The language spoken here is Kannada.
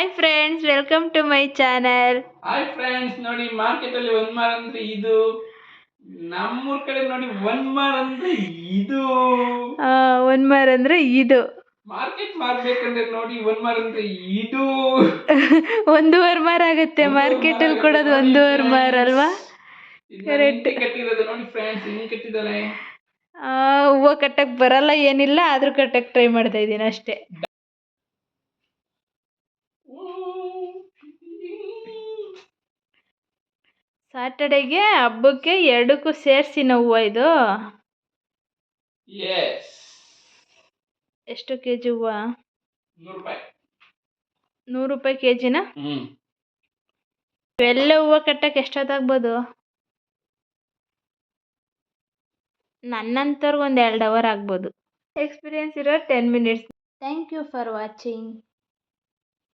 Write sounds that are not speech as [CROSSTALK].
Hi friends welcome to my channel hi friends ನೋಡಿ ಮಾರ್ಕೆಟ್ ಅಲ್ಲಿ ಒಂದ್ ಮಾರ್ ಅಂದ್ರೆ ಇದು. ನಮ್ಮೂರ್ ಕಡೆ ನೋಡಿ ಒಂದ್ ಮಾರ್ ಅಂದ್ರೆ ಇದು. ಒನ್ ಮಾರ್ ಅಂದ್ರೆ ಇದು. ಮಾರ್ಕೆಟ್ ಮಾರ್ಬೇಕಂದ್ರೆ ನೋಡಿ ಒಂದ್ ಮಾರ್ ಅಂದ್ರೆ ಇದು. [LAUGHS] ಒಂದೂವರೆ ಮಾರ್ ಆಗುತ್ತೆ ಮಾರ್ಕೆಟ್ ಅಲ್ಲಿ ಕೊಡೋದು ಒಂದೂವರೆ ಮಾರ್ ಅಲ್ವಾ? Correct. ನನ್ ಕಟ್ಟಿರೋದು ನೋಡಿ ಫ್ರೆಂಡ್ಸ್ ಹಿಂಗ್ ಕಟ್ಟಿದ್ದಾರೆ ಆ, ಹೂವು ಕಟ್ಟಕ್ ಬರಲ್ಲ ಏನಿಲ್ಲ ಆದ್ರೂ ಕಟ್ಟಕ್ ಟ್ರೈ ಮಾಡ್ತಾ ಇದ್ದೀನಿ ಅಷ್ಟೇ. ಸಾಟರ್ಡೆಗೆ ಹಬ್ಬಕ್ಕೆ ಎರಡಕ್ಕೂ ಸೇರಿಸಿ ಹೂವು ಇದು? ಎಷ್ಟು ಕೆ ಜಿ ಹೂವು? ನೂರು ರೂಪಾಯಿ. ಕೆ ಜಿನ ಎಲ್ಲ ಹೂವು ಕಟ್ಟಕ್ಕೆ ಎಷ್ಟೊತ್ತಾಗ್ಬೋದು? ನನ್ನಂಥವ್ರಿಗೆ ಒಂದು ಎರಡು ಅವರ್ ಆಗ್ಬೋದು. ಎಕ್ಸ್ಪೀರಿಯನ್ಸ್ ಇರೋ ten minutes thank you for watching